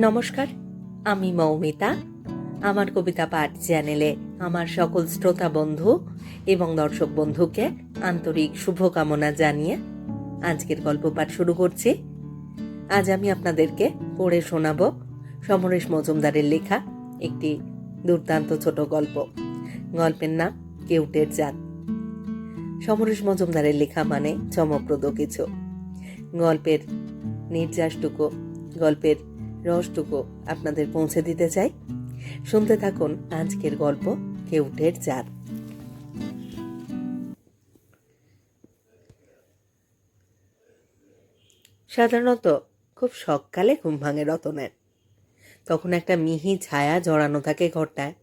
নমস্কার, আমি মৌমিতা। আমার কবিতা পাঠ চ্যানেলে আমার সকল শ্রোতা বন্ধু এবং দর্শক বন্ধুকে আন্তরিক শুভকামনা জানিয়ে আজকের গল্প পাঠ শুরু করছি। আজ আমি আপনাদেরকে পড়ে শোনাব সমরেশ মজুমদারের লেখা একটি দুর্দান্ত ছোট গল্প। গল্পের নাম কেউটের জাত। সমরেশ মজুমদারের লেখা মানে চমকপ্রদ কিছু। গল্পের নির্যাসটুকু, গল্পের রসটুকু আপনাদের পৌঁছে দিতে চাই। শুনতে থাকুন আজকের গল্প, কেউটের জাত সাধারণত খুব সকালে ঘুম ভাঙে রতনের। তখন একটা মিহি ছায়া জড়ানো থাকে ঘরটায়।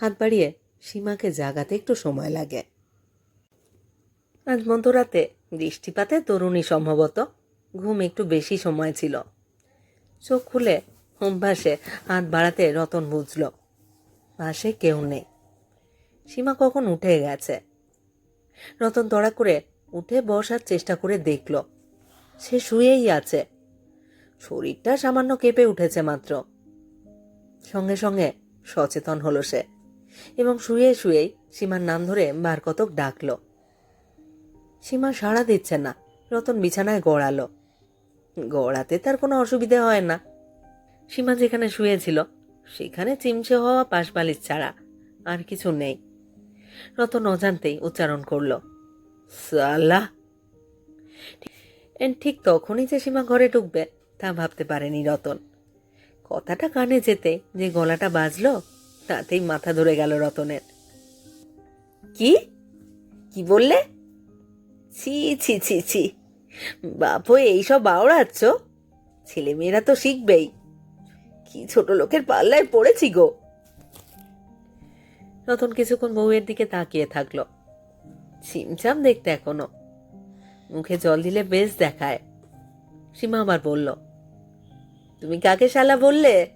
হাত বাড়িয়ে সীমাকে জাগাতে একটু সময় লাগে। আজ মধ্যরাতে বৃষ্টিপাতে তরুণী সম্ভবত ঘুম একটু বেশি সময় ছিল। চোখ খুলে অভ্যাসে হাত বাড়াতে রতন বুঝল, পাশে কেউ নেই। সীমা কখন উঠে গেছে? রতন তড়া করে উঠে বসার চেষ্টা করে দেখল, সে শুয়েই আছে। শরীরটা সামান্য কেঁপে উঠেছে মাত্র। সঙ্গে সঙ্গে সচেতন হলো সে এবং শুয়ে শুয়েই সীমার নাম ধরে বার কতক ডাকল। সীমা সাড়া দিচ্ছে না, রতন বিছানায় গড়ালো। গড়াতে তার কোনো অসুবিধে হয় না। সীমা যেখানে শুয়েছিল, সেখানে চিমচে হওয়া পাশবালিশ ছাড়া আর কিছু নেই। রতন অজান্তেই উচ্চারণ করল, সালা। ঠিক তখনই যে সীমা ঘরে ঢুকবে, তা ভাবতে পারেনি রতন। কথাটা কানে যেতে যে গলাটা বাজলো, তাতেই মাথা ধরে গেল রতনের। কি? কি বললে? ছি ছি ছি ছি। বাপ এইসব বাওড়াচ্ছ? ছেলেমেয়েরা তো শিখবেই। কি ছোট লোকের পাল্লায় পড়েছি গো। রতন কিছুক্ষণ বউয়ের দিকে তাকিয়ে থাকল। ছিমছাম দেখতে এখনও। মুখে জল দিলে বেশ দেখায়। সীমা আবার বলল, তুমি কাকে শালা বললে?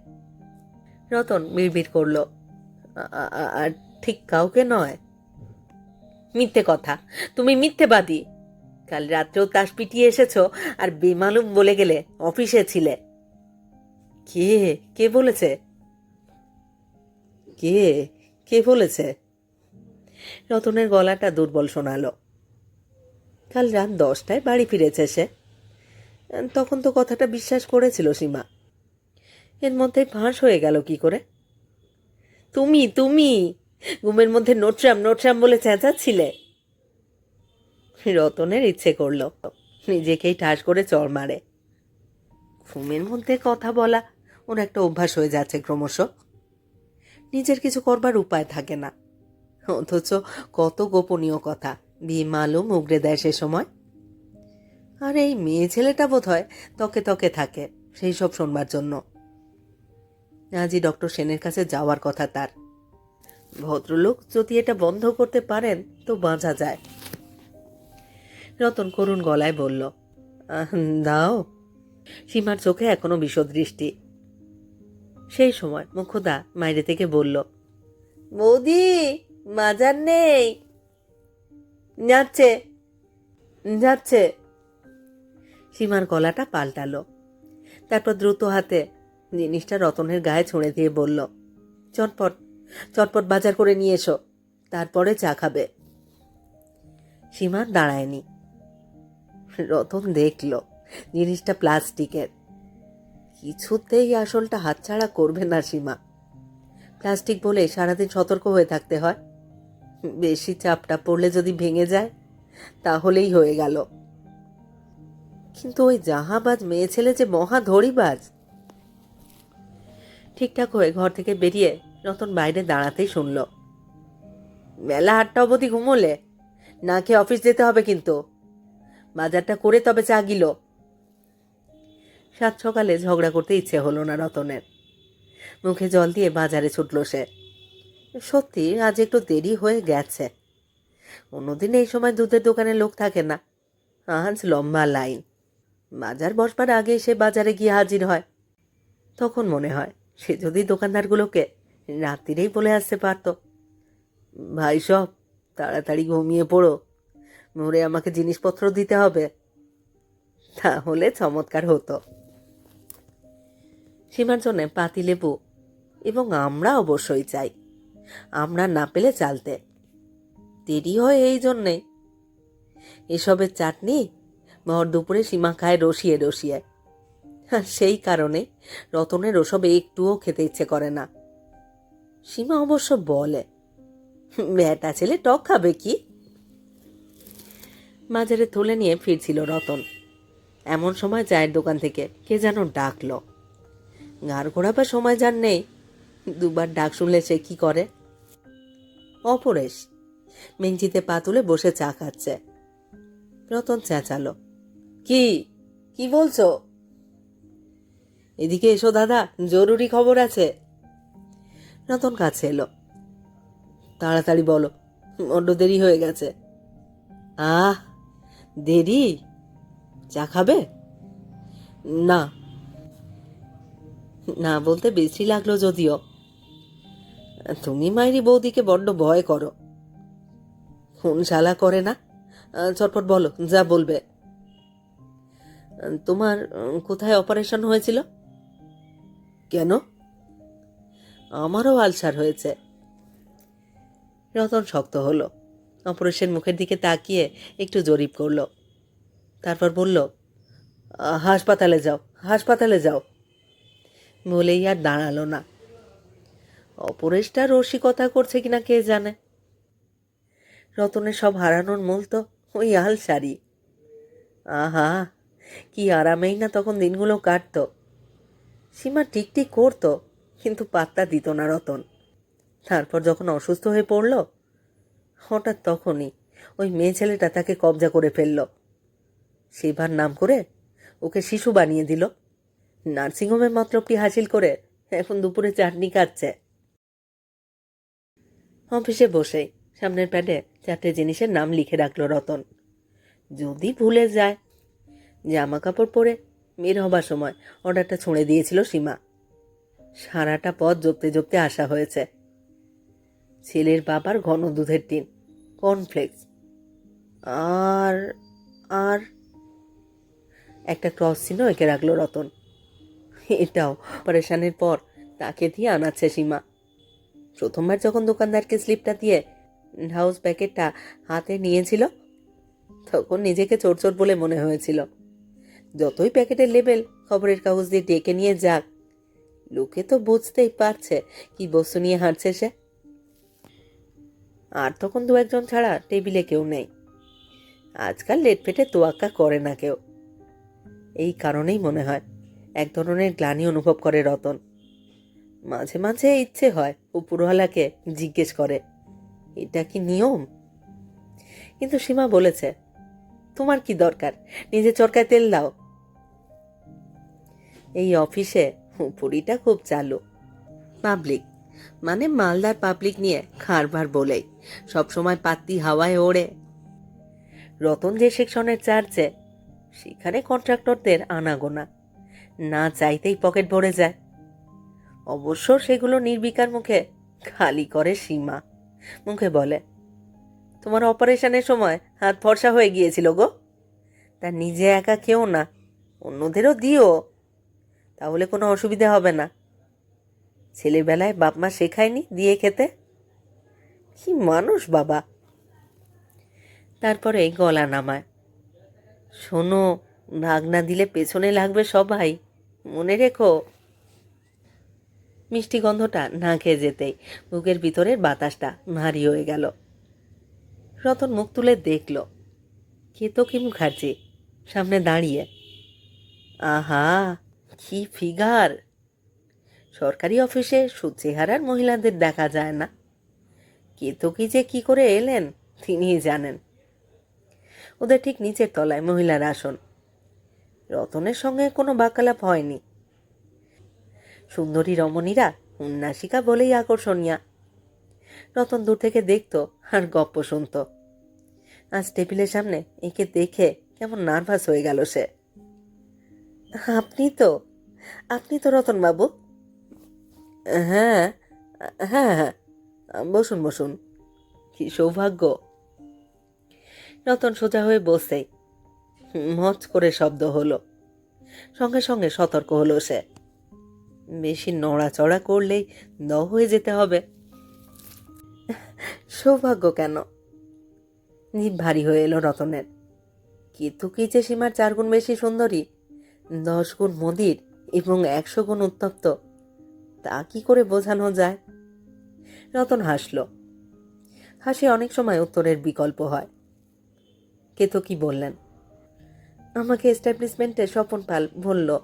রতন বিড়বিড় করল, "আ- আ- আ- আর ঠিক কাউকে নয়। মিথ্যে কথা। তুমি মিথ্যে মিথ্যেবাদী। কাল রাত্রেও তাস পিটিয়ে এসেছ আর বেমালুম বলে গেলে অফিসে ছিলে। কে? কে বলেছে? কে? কে বলেছে? রতনের গলাটা দুর্বল শোনালো। কাল রাত দশটায় বাড়ি ফিরেছে সে। তখন তো কথাটা বিশ্বাস করেছিল সীমা। এর মধ্যে ফাঁস হয়ে গেল কি করে? তুমি তুমি! ঘুমের মধ্যে নোটরাম নোটরাম বলে চেঁচাচ্ছিলে। রতনের ইচ্ছে করল। নিজেকেই ঠাস করে চড় মারে। ঘুমের মধ্যে কথা বলা, ওর একটা অভ্যাস হয়ে যাচ্ছে ক্রমশ। নিজের কিছু করবার উপায় থাকে না। অথচ কত গোপনীয় কথা বিমালুম উগড়ে দেয় সে সময়। আর এই মেয়ে ছেলেটা বোধ হয় তকে তকে থাকে, সেই সব শোনবার জন্য। আজই ডক্টর সেনের কাছে যাওয়ার কথা তার। ভদ্রলোক যদি এটা বন্ধ করতে পারেন, তো বাঁচা যায়। রতন করুণ গলায় বলল দাও। সীমার চোখে এখনও বিষদৃষ্টি সেই সময় মুখদা মাইরে থেকে বলল, বৌদি মাজার নেই। যাচ্ছে যাচ্ছে। সীমার গলাটা পাল্টালো। তারপর দ্রুত হাতে জিনিসটা রতনের গায়ে ছুঁড়ে দিয়ে বলল, চটপট চটপট বাজার করে নিয়ে এসো, তারপরে চা খাবে। সীমা দাঁড়ায়নি। রতন দেখল জিনিসটা প্লাস্টিকের। কিছুতেই আসলটা হাতছাড়া করবে না সীমা। প্লাস্টিক বলে সারাদিন সতর্ক হয়ে থাকতে হয়। বেশি চাপটা পড়লে যদি ভেঙে যায়, তাহলেই হয়ে গেল। কিন্তু ওই জাহাবাজ মেয়ে ছেলে যে মহা ধরিবাজ ঠিকঠাক হয়ে ঘর থেকে বেরিয়ে রতন বাইরে দাঁড়াতেই শুনল। মেলা আটটা অবধি ঘুমোলে? না খেয়ে অফিস যেতে হবে কিন্তু? বাজারটা করে তবে চা গিল। সাত সকালে ঝগড়া করতে ইচ্ছে হলো না রতনের। মুখে জল দিয়ে বাজারে ছুটল সে। সত্যি, আজ একটু দেরি হয়ে গেছে। অন্যদিন এই সময় দুধের দোকানে লোক থাকে না। আজ লম্বা লাইন। বাজার বসবার আগে সে বাজারে গিয়ে হাজির হয়। তখন মনে হয়, সে যদি দোকানদারগুলোকে রাত্রিরেই বলে আসতে পারতো। ভাই সব, তাড়াতাড়ি ঘুমিয়ে পড়ো। মোড়ে আমাকে জিনিসপত্র দিতে হবে। তাহলে চমৎকার হতো। সীমার জন্য পাতিলেবু এবং আমরা অবশ্যই চাই। আমরা না পেলে চালতে দেরি হয় এই জন্যে। এসবের চাটনি ভর দুপুরে সীমা খায় রসিয়ে রসিয়ে। সেই কারণে রতনের ওসব একটুও খেতে ইচ্ছে করে না। সীমা অবশ্য বলে বেটা ছেলে টক খাবে কি? বাজারে তুলে নিয়ে ফিরছিল রতন। এমন সময় চায়ের দোকান থেকে কে যেন ডাকলো। গাড় ঘোরাবার সময় যার নেই, দুবার ডাক শুনলে সে কি করে? অপরেশ মেঞ্চিতে পা তুলে বসে চা খাচ্ছে। রতন চেঁচালো, কি কি বলছো? এদিকে এসো দাদা, জরুরি খবর আছে। রতন কাছে এলো, তাড়াতাড়ি বলো, বড্ড দেরি হয়ে গেছে। আহ দেরি? চা খাবে? না। না বলতে বেশি লাগল যদিও। তুমি মাইরি বৌদিকে বড্ড ভয় করো। খুন শালা করে না? চটপট বলো, যা বলবে। তোমার, কোথায় অপারেশন হয়েছিল? কেন? আমারও আলসার হয়েছে। রতন শক্ত হলো। অপরেশের মুখের দিকে তাকিয়ে একটু জরিপ করল। তারপর বলল, হাসপাতালে যাও হাসপাতালে যাও। বলেই আর দাঁড়াল না। অপরেশটা রসিকতা করছে কিনা কে জানে? রতনের সব হারানোর মূল তো ওই আলসারি আহা, কি আরামেই না তখন দিনগুলো কাটতো। সীমা টিকটিক করতো, কিন্তু পাত্তা দিত না রতন। তারপর যখন অসুস্থ হয়ে পড়ল হঠাৎ তখনই ওই মেয়ে ছেলেটা তাকে কবজা করে ফেলল। সেবার নাম করে ওকে শিশু বানিয়ে দিল। নার্সিংহোমে মতলবটি হাসিল করে এখন দুপুরে চাটনি কাটছে অফিসে বসেই সামনের প্যাডে চারটে জিনিসের নাম লিখে রাখল রতন। যদি ভুলে যায়। জামা কাপড় পরে বের হবার সময় অর্ডারটা ছুঁড়ে দিয়েছিল সীমা। সারাটা পথ জপতে জপতে আসা হয়েছে। ছেলের বাবার ঘন দুধের টিন কর্নফ্লেক্স আর আর একটা ক্রস চিহ্ন এঁকে রাখল রতন। এটাও অপারেশনের পর তাকে দিয়ে আনাচ্ছে সীমা। প্রথমবার যখন দোকানদারকে স্লিপটা দিয়ে হাউস প্যাকেটটা হাতে নিয়েছিল, তখন নিজেকে চোর চোর বলে মনে হয়েছিল। যতই প্যাকেটের লেবেল খবরের কাগজ দিয়ে ডেকে নিয়ে যাক, লোকে তো বুঝতেই পারছে কি বস্তু নিয়ে হাঁটছে সে। আর তখন দু একজন ছাড়া টেবিলে কেউ নেই। আজকাল লেট পেটে তোয়াক্কা করে না কেউ। এই কারণেই মনে হয় এক ধরনের গ্লানি অনুভব করে রতন। মাঝে মাঝে ইচ্ছে হয় উপরওয়ালাকে জিজ্ঞেস করে, এটা কি নিয়ম? কিন্তু সীমা বলেছে, তোমার কি দরকার? নিজে চরকায় তেল দাও। এই অফিসে উপরিটা খুব চালু, পাবলিক। মানে মালদার পাবলিক নিয়ে খারবার বলেই। সবসময় পাত্তি হাওয়ায় ওড়ে। রতন যে সেকশনের চার্চে, সেখানে কন্ট্রাক্টরদের আনাগোনা। না চাইতেই পকেট ভরে যায়। অবশ্য সেগুলো নির্বিকার মুখে খালি করে সীমা। মুখে বলে, তোমার অপারেশনের সময় হাত ফর্সা হয়ে গিয়েছিল গো। তা নিজে একা খেও না, অন্যদেরও দিও। তাহলে কোনো অসুবিধা হবে না। ছেলেবেলায় বাপ মা শেখায়নি দিয়ে খেতে? কি মানুষ বাবা। তারপরে গলা নামায়। শোনো ভাগ না দিলে পেছনে লাগবে সবাই, মনে রেখো। মিষ্টি গন্ধটা না খেয়ে যেতেই বুকের ভিতরের বাতাসটা ভারী হয়ে গেল। রতন মুখ তুলে দেখল কেতকি মুখার্জি, সামনে দাঁড়িয়ে। আহা, কি ফিগার! সরকারি অফিসে সুচেহারার মহিলাদের দেখা যায় না। কেতকি যে কি করে এলেন, তিনিই জানেন। ওদের ঠিক নিচের তলায় মহিলার আসন। রতনের সঙ্গে কোনো বাকালাপ হয়নি। সুন্দরী রমণীরা উন্নাসিকা বলেই আকর্ষণীয়। রতন দূর থেকে দেখত আর গপ্প শুনত। আজ টেবিলের সামনে একে দেখে কেমন নার্ভাস হয়ে গেল সে। আপনি তো আপনি তো রতন বাবু হ্যাঁ হ্যাঁ হ্যাঁ। বসুন বসুন। কি সৌভাগ্য। রতন সোজা হয়ে বসেই মচ করে শব্দ হলো। সঙ্গে সঙ্গে সতর্ক হলো সে। বেশি নড়াচড়া করলেই দ হয়ে যেতে হবে। সৌভাগ্য কেন? জিভ ভারী হয়ে এলো রতনের। কিন্তু কি যে সীমার চার গুণ বেশি সুন্দরী? দশ গুণ মদির এবং একশো গুণ উত্তপ্ত। তা কি করে বোঝানো যায়? রতন হাসল। হাসি অনেক সময় উত্তরের বিকল্প হয়। কে কি বললেন? আমাকে এস্টাবলিশমেন্টে স্বপন পাল বলল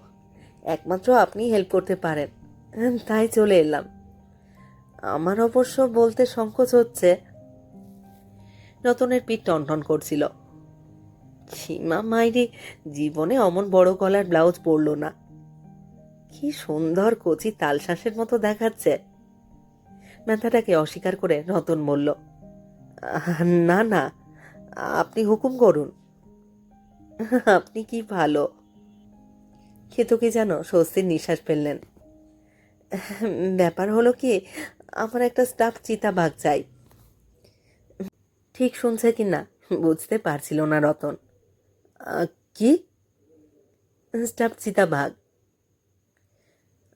একমাত্র আপনি হেল্প করতে পারেন। হ্যাঁ, তাই চলে এলাম। আমার অবশ্য বলতে সংকোচ হচ্ছে। রতনের পিঠ টনটন করছিল। সীমা মাইরি জীবনে অমন বড় গলার ব্লাউজ পরলো না। কি সুন্দর কচি তালশ্বাসের মতো দেখাচ্ছে। ব্যথাটাকে অস্বীকার করে রতন বলল না না, আপনি হুকুম করুন। আপনি কি ভালো? খেতো কি যেন স্বস্তির নিঃশ্বাস ফেললেন। ব্যাপার হলো কি, আমার একটা স্টাফ চিতা চিতাবাঘ চাই। ঠিক শুনছে কি না, বুঝতে পারছিল না রতন। কি? স্টাফ চিতাবাঘ?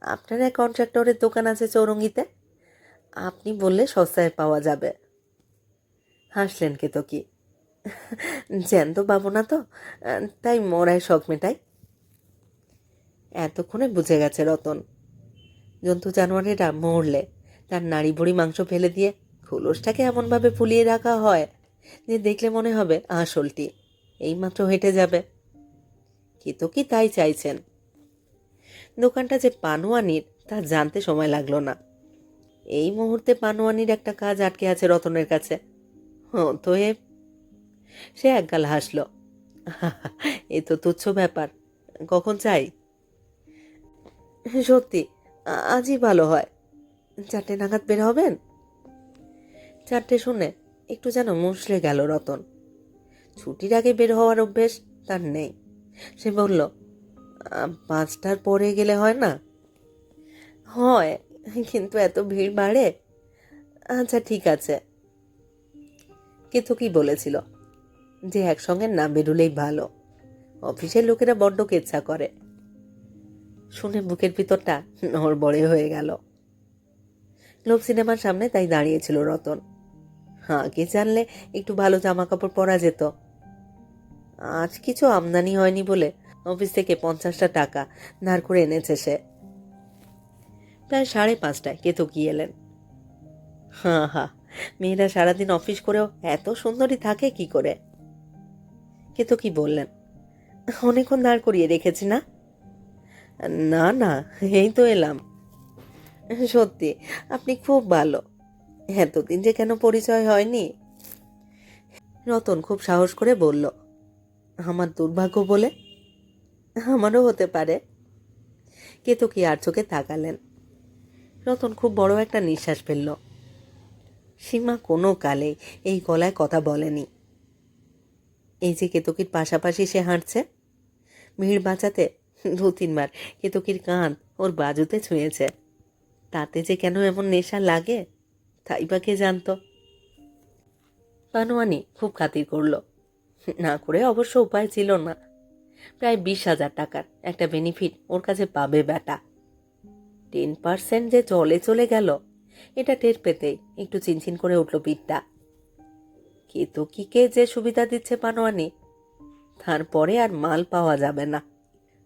আপনার এক কন্ট্রাক্টরের দোকান আছে চৌরঙ্গিতে। আপনি বললে সস্তায় পাওয়া যাবে। হাসলেন কে তো কি জ্যান্ত পাবো না তো? তাই মরায় শখ মেটাই। এতক্ষণে বুঝে গেছে রতন। জন্তু জানোয়ারেরা মরলে তার নাড়ি বুড়ি মাংস ফেলে দিয়ে খোলসটাকে এমনভাবে ফুলিয়ে রাখা হয় যে দেখলে মনে হবে আসলটি। এইমাত্র হেঁটে যাবে। কি তো কি তাই চাইছেন। দোকানটা যে পানোয়ানির তা জানতে সময় লাগল না। এই মুহূর্তে পানোয়ানির একটা কাজ আটকে আছে রতনের কাছে। তো এ সে একগাল হাসল। এ তো তুচ্ছ ব্যাপার। কখন চাই? সত্যি আজই ভালো হয়। চারটে নাগাদ বের হবেন? চারটে শুনে একটু যেন মুসলে গেল রতন। ছুটির আগে বের হওয়ার অভ্যেস তার নেই। সে বলল "আ, পাঁচটার পরে গেলে হয় না? হয়, কিন্তু এত ভিড় বাড়ে? আচ্ছা ঠিক আছে। কিন্তু কি বলেছিল? যে একসঙ্গে না বেরুলেই ভালো। অফিসের লোকেরা বড্ড কেচ্ছা করে। শুনে বুকের ভিতরটা নড়বড়ে হয়ে গেল। লোক সিনেমার সামনে তাই দাঁড়িয়েছিল রতন। আগে জানলে একটু ভালো জামা কাপড় পরা যেত। আজ কিছু আমদানি হয়নি বলে অফিস থেকে পঞ্চাশটা টাকা ধার করে এনেছে সে। প্রায় সাড়ে পাঁচটায় কেতকি এলেন। হা হা, মেয়েরা সারাদিন অফিস করেও এত সুন্দরী থাকে কি করে? কেতকি বললেন? অনেকক্ষণ দাঁড় করিয়ে রেখেছি না? না না, এই তো এলাম। সত্যি, আপনি খুব ভালো। এতদিন যে কেন পরিচয় হয়নি? রতন খুব সাহস করে বলল, আমার দুর্ভাগ্য বলে আমারও হতে পারে। কে তো কি আর চোখে তাকালেন। রতন খুব বড় একটা নিঃশ্বাস ফেলল। সীমা কোনো কালেই এই গলায় কথা বলেনি। এই যে কেতকির পাশাপাশি সে হাঁটছে, ভিড় বাঁচাতে দু তিনবার কেতকির কান ওর বাজুতে ছুঁয়েছে। তাতে যে কেন এমন নেশা লাগে, তাই বা কে জানতো? পানোয়ানি খুব খাতির করল। না করে অবশ্য উপায় ছিল না। প্রায় বিশ হাজার টাকার একটা বেনিফিট ওর কাছে পাবে বেটা টেন পার্সেন্ট যে চলে চলে গেল, এটা টের পেতেই একটু চিনচিন করে উঠল পিঠটা কেতকিকে যে সুবিধা দিচ্ছে পানোয়ানি, তারপরে আর মাল পাওয়া যাবে না।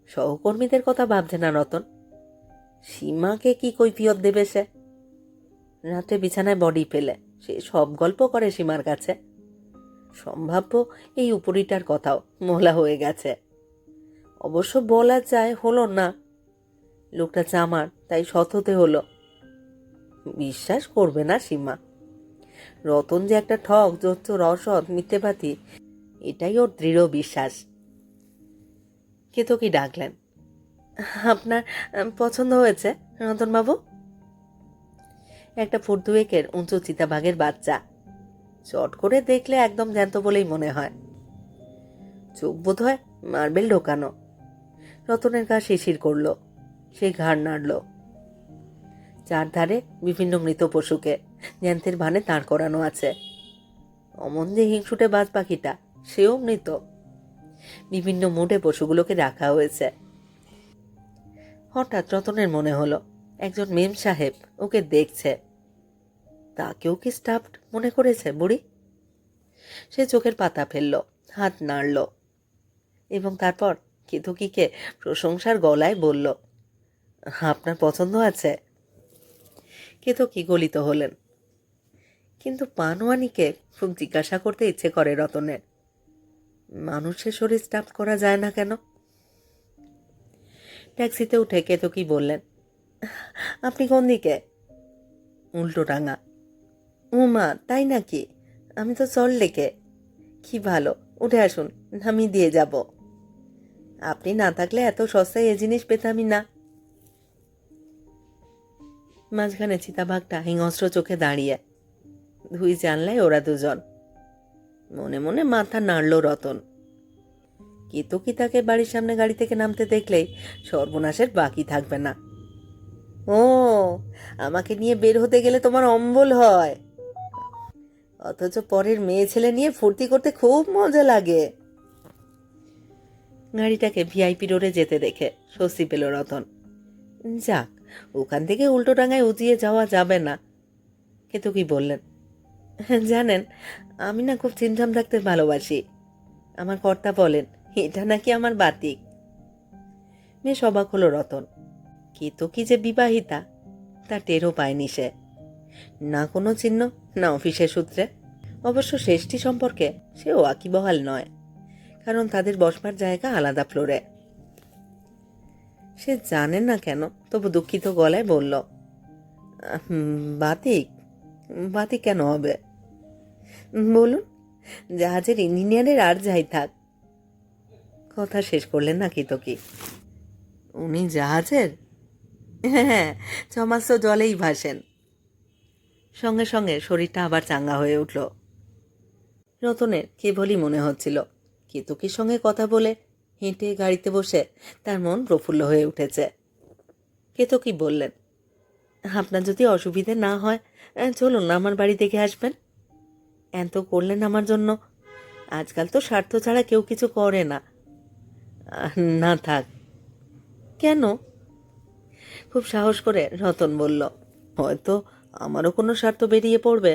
সহকর্মীদের কথা ভাবছে না রতন। সীমাকে কি কৈফিয়ত দেবে সে? রাতে বিছানায় বডি পেলে সে সব গল্প করে সীমার কাছে। সম্ভাব্য এই উপরিটার কথাও মোলা হয়ে গেছে। অবশ্য বলা যায় হলো না। লোকটা চামার তাই সৎ হতে হলো। বিশ্বাস করবে না সীমা। রতন যে একটা ঠক যত রসদ, মিথ্যেবাদী, এটাই ওর দৃঢ় বিশ্বাস। কে তো কি ডাকলেন? আপনার পছন্দ হয়েছে, রতনবাবু? একটা ফুট দুয়েকের উঁচু চিতাবাঘের বাচ্চা। চট করে দেখলে একদম জ্যান্ত বলেই মনে হয়। চোখ বোধ হয় মার্বেল ঢোকানো। রতনের গা শিশির করল। সে ঘাড় নাড়ল। চারধারে বিভিন্ন মৃত পশুকে, জ্যান্তের ভানে দাঁড় করানো আছে। অমন যে হিংসুটে বাজ পাখিটা, সেও মৃত। বিভিন্ন মুডে পশুগুলোকে রাখা হয়েছে। হঠাৎ রতনের মনে হলো, একজন মেম সাহেব ওকে দেখছে। তাকেও কি স্টাফড মনে করেছে বুড়ি? সে চোখের পাতা ফেলল, হাত নাড়ল। এবং তারপর কেতকীকে প্রশংসার গলায় বলল, আপনার পছন্দ আছে? কেতকী গলিত হলেন। কিন্তু পানোয়ানিকে খুব জিজ্ঞাসা করতে ইচ্ছে করে রতনের মানুষের শরীর স্টাফ করা যায় না কেন? ট্যাক্সিতে উঠে কেতকী বললেন, আপনি কোন দিকে? উল্টো ডাঙা উমা, তাই নাকি? আমি তো চল লেকে কি ভালো, উঠে আসুন, আমি দিয়ে যাব। আপনি না থাকলে এত সস্তায় এ জিনিস পেতামই না। মাঝখানে চিতাবাঘটা হিংস্র চোখে দাঁড়িয়ে। ধুই জানলায় ওরা দুজন। মনে মনে মাথা নাড়ল রতন। কিতু কি তাকে বাড়ির সামনে গাড়ি থেকে নামতে দেখলেই সর্বনাশের বাকি থাকবে না। ও, আমাকে নিয়ে বের হতে গেলে তোমার অম্বল হয়। অথচ পরের মেয়ে ছেলে নিয়ে ফুর্তি করতে খুব মজা লাগে। গাড়িটাকে ভিআইপি রোডে যেতে দেখে স্বস্তি পেল রতন। যাক, ওখান থেকে উল্টো ডাঙায় উজিয়ে যাওয়া যাবে না। কিন্তু কি বললেন, জানেন, আমি না খুব চিমঝাম থাকতে ভালোবাসি। আমার কর্তা বলেন, এটা নাকি আমার বাতিক। মেয়ে সবাক হলো রতন। কিন্তু কি যে বিবাহিতা, তা টেরও পায়নি সে। না কোনো চিহ্ন, না অফিসের সূত্রে। অবশ্য শেষটি সম্পর্কে সে ওয়াকিবহাল নয়। কারণ তাদের বসবার জায়গা আলাদা ফ্লোরে। সে জানে না কেন, তবু দুঃখিত গলায় বলল বাতিক বাতিক কেন হবে? বলুন, জাহাজের ইঞ্জিনিয়ারের আর যাই থাক। কথা শেষ করলেন না কি তো কি উনি জাহাজের? হ্যাঁ ছমাস তো জলেই ভাসেন। সঙ্গে সঙ্গে শরীরটা আবার চাঙ্গা হয়ে উঠল। রতনের কেবলই মনে হচ্ছিল। কেতকির সঙ্গে কথা বলে? হেঁটে গাড়িতে বসে তার মন প্রফুল্ল হয়ে উঠেছে। কেতকি বললেন? আপনার যদি অসুবিধে না হয় চলুন না আমার বাড়ি দেখে আসবেন। এত করলেন আমার জন্য। আজকাল তো স্বার্থ ছাড়া কেউ কিছু করে না। না থাক। কেন? খুব সাহস করে রতন বলল, হয়তো আমারও কোনো স্বার্থ বেরিয়ে পড়বে।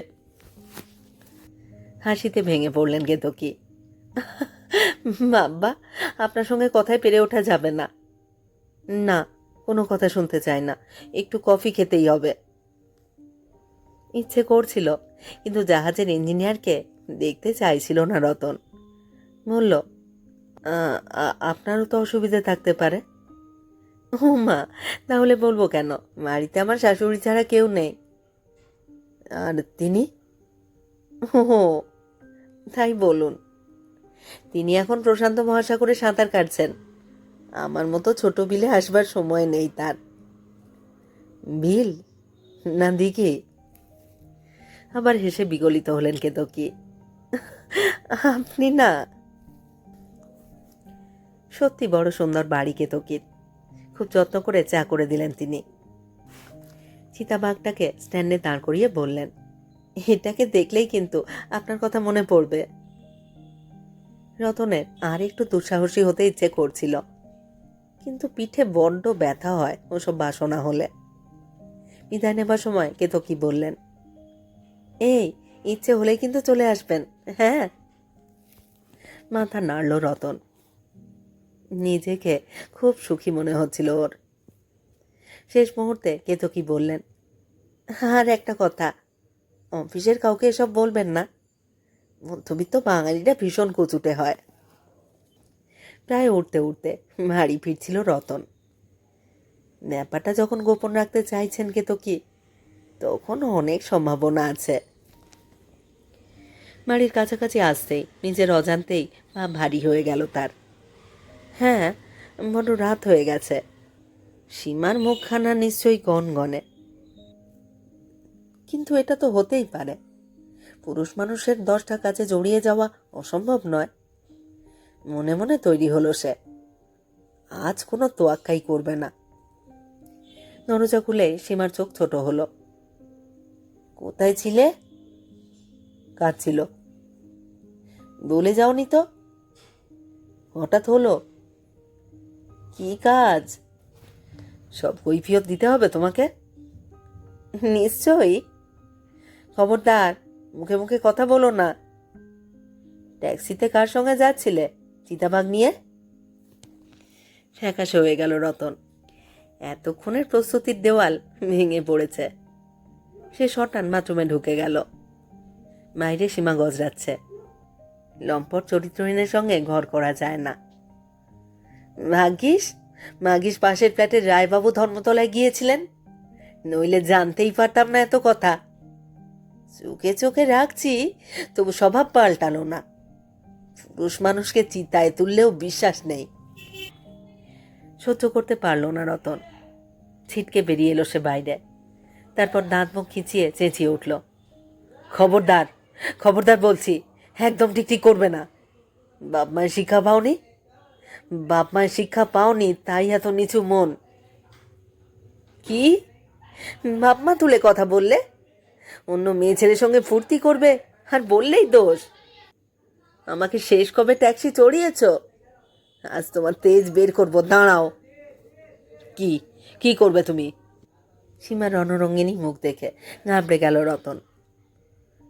হাসিতে ভেঙে পড়লেন কেতকী। বাবা, আপনার সঙ্গে কথায় পেরে ওঠা যাবে না। না, কোনো কথা শুনতে চাই না। একটু কফি খেতেই হবে। ইচ্ছে করছিল, কিন্তু জাহাজের ইঞ্জিনিয়ারকে দেখতে চাইছিল না রতন। বলল, "আ- আ- আপনারও তো অসুবিধা থাকতে পারে? ও মা, তাহলে বলব কেন? বাড়িতে আমার শাশুড়ি ছাড়া কেউ নেই। আর তিনি? ও তাই বলুন। তিনি এখন প্রশান্ত মহাসাগরে সাঁতার কাটছেন। আমার মতো ছোট বিলে আসবার সময় নেই তার। বিল? না, দিঘি। আবার হেসে বিগলিত হলেন কেতকী। আপনি না। সত্যি বড় সুন্দর বাড়ি কেতকীর। খুব যত্ন করে চা করে দিলেন তিনি। চিতাবাঘটাকে স্ট্যান্ডে দাঁড় করিয়ে বললেন, এটাকে দেখলেই কিন্তু আপনার কথা মনে পড়বে। রতনের আর একটু দুঃসাহসী হতে ইচ্ছে করছিল। কিন্তু পিঠে বড্ড ব্যথা হয় ওসব বাসনা হলে। বিদায় নেবার সময় কেতো কি বললেন, এই, ইচ্ছে হলে কিন্তু চলে আসবেন হ্যাঁ? মাথা নাড়ল রতন। নিজেকে খুব সুখী মনে হচ্ছিল ওর। শেষ মুহূর্তে কেতো কি বললেন, আর একটা কথা, অফিসের কাউকে এসব বলবেন না। মধ্যবিত্ত বাঙালিরা ভীষণ কচুটে হয়। প্রায় উঠতে উঠতে বাড়ি ফিরছিল রতন। ব্যাপারটা যখন গোপন রাখতে চাইছেন কে তো কি? তখন অনেক সম্ভাবনা আছে। বাড়ির কাছাকাছি আসতেই, নিজের অজান্তেই পা ভারী হয়ে গেল তার। হ্যাঁ বড় রাত হয়ে গেছে। সীমার মুখখানা নিশ্চয়ই গনগনে। কিন্তু এটা তো হতেই পারে। পুরুষ মানুষের দশটা কাজে জড়িয়ে যাওয়া অসম্ভব নয়। মনে মনে তৈরি হলো সে। আজ কোনো তোয়াক্কাই করবে না। দরজা খুলে সীমার চোখ ছোট হলো। কোথায় ছিলে? কাঁদছিল। বলে যাওনি তো? হঠাৎ হলো? কি কাজ? সব কৈফিয়ত দিতে হবে তোমাকে? নিশ্চয়ই। খবরদার মুখে মুখে কথা বলো না। ট্যাক্সিতে কার সঙ্গে যাচ্ছিলে? চিতাবাঘ নিয়ে? ফ্যাকাশে হয়ে গেল রতন। এতক্ষণের প্রস্তুতির দেওয়াল ভেঙে পড়েছে। সে শটান বাথরুমে ঢুকে গেল। বাইরে সীমা গজরাচ্ছে। লম্পট চরিত্রহীনের সঙ্গে ঘর করা যায় না। ভাগ্যিস ভাগ্যিস পাশের ফ্ল্যাটের রায়বাবু ধর্মতলায় গিয়েছিলেন। নইলে জানতেই পারতাম না এত কথা। চোখে চোখে রাখছি, তবু স্বভাব পাল্টালো না। পুরুষ মানুষকে চিতায় তুললেও বিশ্বাস নেই। সহ্য করতে পারল না রতন। ছিটকে বেরিয়ে এলো সে বাইরে। তারপর দাঁত মুখ খিচিয়ে চেঁচিয়ে উঠল। খবরদার খবরদার বলছি, একদম ঠিক ঠিক করবে না। বাপ মায়ের শিক্ষা পাওনি? বাপ মায়ের শিক্ষা পাওনি, তাই এত নিচু মন। কি? বাপ মা তুলে কথা বললে? অন্য মেয়ে ছেলের সঙ্গে ফুর্তি করবে আর বললেই দোষ। আমাকে শেষ কবে ট্যাক্সি চড়িয়েছ? আজ তোমার তেজ বের করব, দাঁড়াও। কি? কি করবে তুমি? সীমা রণরঙ্গিনী মুখ দেখে ঘাবড়ে গেল রতন।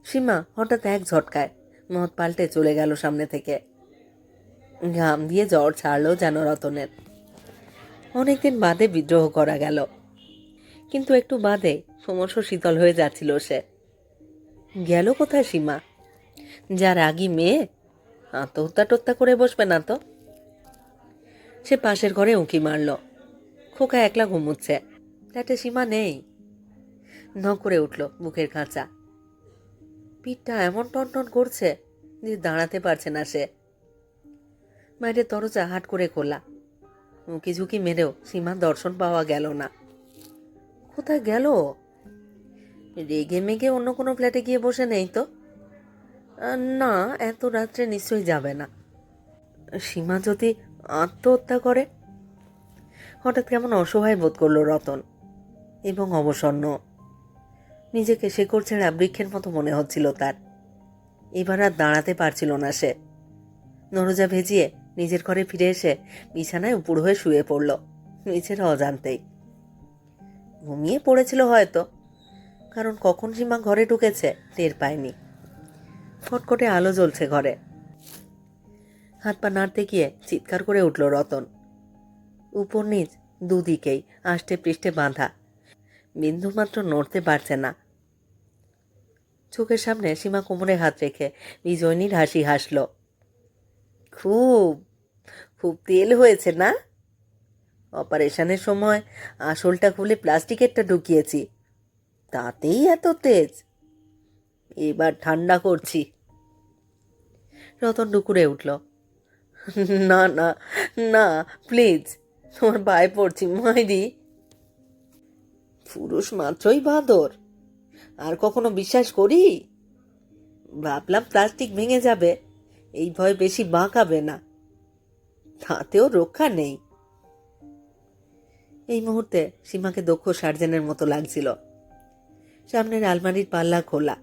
সীমা হঠাৎ এক ঝটকায় মত পাল্টে চলে গেল সামনে থেকে। ঘাম দিয়ে জ্বর ছাড়লো যেন রতনের। অনেকদিন বাদে বিদ্রোহ করা গেল। কিন্তু একটু বাদে ক্রমশ শীতল হয়ে যাচ্ছিল সে। গেল কোথায় সীমা? যার আগি মেয়ে আত্মহত্যা টত্যা করে বসবে না তো? সে পাশের ঘরে উঁকি মারল। খোকা একলা ঘুমুচ্ছে। ফ্ল্যাটে সীমা নেই। ন করে উঠল মুখের কাঁচা পিঠটা এমন টনটন করছে যে দাঁড়াতে পারছে না সে। বাইরের দরজা হাট করে খোলা। উঁকি ঝুঁকি মেরেও সীমার দর্শন পাওয়া গেল না। কোথায় গেল? রেগে মেগে অন্য কোনো ফ্ল্যাটে গিয়ে বসে নেই তো? না, এত রাত্রে নিশ্চয়ই যাবে না। সীমা যদি আত্মহত্যা করে? হঠাৎ কেমন অসহায় বোধ করল রতন এবং অবসন্ন। নিজেকে শেকড় ছেঁড়া বৃক্ষের মতো মনে হচ্ছিল তার। এবার আর দাঁড়াতে পারছিল না সে। নরজা ভেজিয়ে নিজের ঘরে ফিরে এসে বিছানায় উপুড় হয়ে শুয়ে পড়ল, নিজের অজান্তেই। ঘুমিয়ে পড়েছিল হয়তো। কারণ কখন সীমা ঘরে ঢুকেছে টের পায়নি ফটকটে আলো জ্বলছে ঘরে। হাত পা নাড়তে গিয়ে চিৎকার করে উঠল রতন। উপর নিচ দুদিকেই আষ্টে পৃষ্ঠে বাঁধা। বিন্দুমাত্র নড়তে পারছে না। চোখের সামনে সীমা কোমরে হাত রেখে বিজয়নীর হাসি হাসল। খুব খুব তেল হয়েছে না? অপারেশনের সময় আসলটা খুলে প্লাস্টিকেরটা ঢুকিয়েছি। তাতেই এত তেজ। এবার ঠান্ডা করছি। রতন ডুকুরে উঠল। না না না প্লিজ তোমার পায়ে পড়ছি, মাইরি। পুরুষ মাত্রই বাঁদর, আর কখনো বিশ্বাস করি? ভাবলাম প্লাস্টিক ভেঙে যাবে, এই ভয় বেশি বাঁকাবে না। তাতেও রক্ষা নেই। এই মুহূর্তে সীমাকে দক্ষ সার্জেনের মতো লাগছিল। সামনের আলমারির পাল্লা খোলা।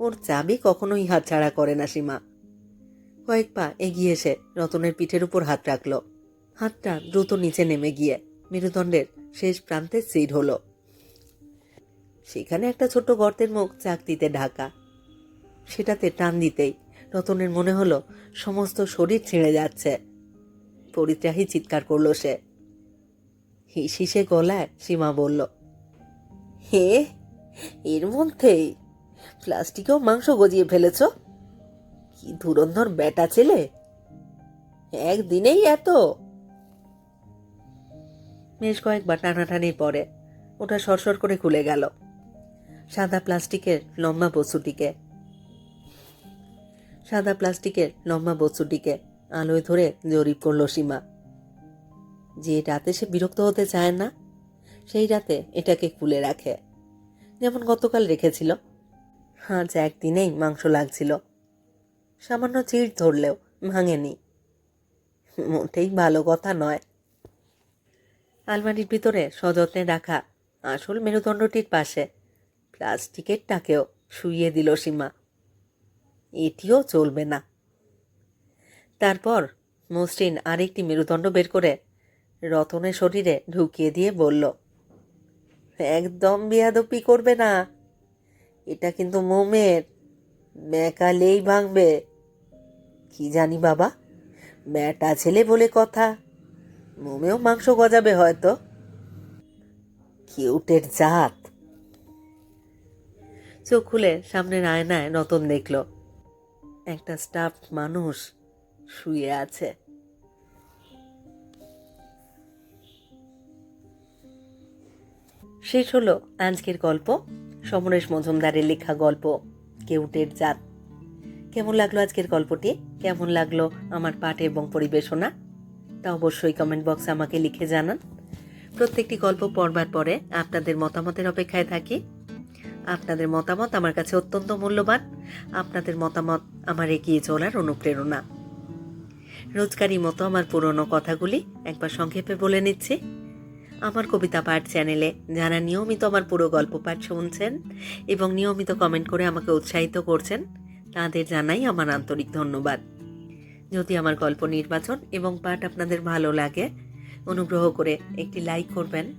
ওর চাবি কখনোই হাতছাড়া করে না সীমা। কয়েক পা এগিয়ে এসে রতনের পিঠের উপর হাত রাখল। হাতটা দ্রুত নিচে নেমে গিয়ে মেরুদণ্ডের শেষ প্রান্তে স্থির হলো। সেখানে একটা ছোট্ট গর্তের মুখ চাকতিতে ঢাকা। সেটাতে টান দিতেই রতনের মনে হলো সমস্ত শরীর ছিঁড়ে যাচ্ছে। পরিত্রাহী চিৎকার করল সে। হিসিসে গলায় সীমা বলল, হে এর মধ্যেই প্লাস্টিকেও মাংস গজিয়ে ফেলেছ? কি ধুরন্ধর বেটা ছেলে। একদিনেই এত। বেশ কয়েকবার টানাটানির পরে ওটা সরসর করে খুলে গেল, সাদা প্লাস্টিকের লম্বা বস্তুটিকে। সাদা প্লাস্টিকের লম্বা বস্তুটিকে আলোয় ধরে জরিপ করল সীমা। যে রাতে সে বিরক্ত হতে চায় না, সেই রাতে এটাকে খুলে রাখে। যেমন গতকাল রেখেছিল। আজ একদিনেই মাংস লাগছিল। সামান্য চিড় ধরলেও ভাঙেনি। মোটেই ভালো কথা নয়। আলমারির ভিতরে সযত্নে রাখা আসল মেরুদণ্ডটির পাশে প্লাস্টিকেরটাকেও শুইয়ে দিল সীমা। এটিও চলবে না। তারপর মসৃণ আরেকটি মেরুদণ্ড বের করে রতনের শরীরে ঢুকিয়ে দিয়ে বলল একদম বেয়াদপি করবে না। এটা কিন্তু মোমের। ম্যাকালেই ভাঙবে। কি জানি বাবা ব্যাটা ছেলে বলে কথা। মোমেও মাংস গজাবে হয়তো। কিউটের জাত। চোখ খুলে সামনের আয়নায় নতুন দেখল। একটা স্টাফ মানুষ শুয়ে আছে। শেষ হলো আজকের গল্প। সমরেশ মজুমদারের লেখা গল্প কেউটের জাত কেমন লাগল আজকের গল্পটি? কেমন লাগল আমার পাঠ এবং পরিবেশনা? তা অবশ্যই কমেন্ট বক্সে আমাকে লিখে জানান। প্রত্যেকটি গল্প পড়বার পরে আপনাদের মতামতের অপেক্ষায় থাকি। আপনাদের মতামত আমার কাছে অত্যন্ত মূল্যবান। আপনাদের মতামত আমার এগিয়ে চলার অনুপ্রেরণা। রোজকারই মতো আমার পুরনো কথাগুলি একবার সংক্ষেপে বলে নিচ্ছি। আমার কবিতা পাঠ চ্যানেলে। যারা নিয়মিত আমার পুরো গল্প পাঠ শুনছেন এবং নিয়মিত কমেন্ট করে আমাকে উৎসাহিত করছেন, তাদের জানাই আমার আন্তরিক ধন্যবাদ। যদি আমার গল্প নির্বাচন এবং পাঠ আপনাদের ভালো লাগে, অনুগ্রহ করে একটি লাইক করবেন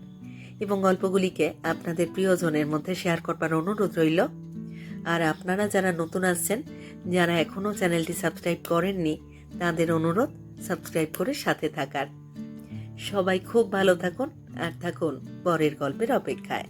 এবং গল্পগুলিকে আপনাদের প্রিয়জনের মধ্যে শেয়ার করবার অনুরোধ রইল। আর আপনারা যারা নতুন আসছেন, যারা এখনও চ্যানেলটি সাবস্ক্রাইব করেননি, তাদের অনুরোধ সাবস্ক্রাইব করে সাথে থাকার। সবাই খুব ভালো থাকুন আর থাকুন পরের গল্পের অপেক্ষায়।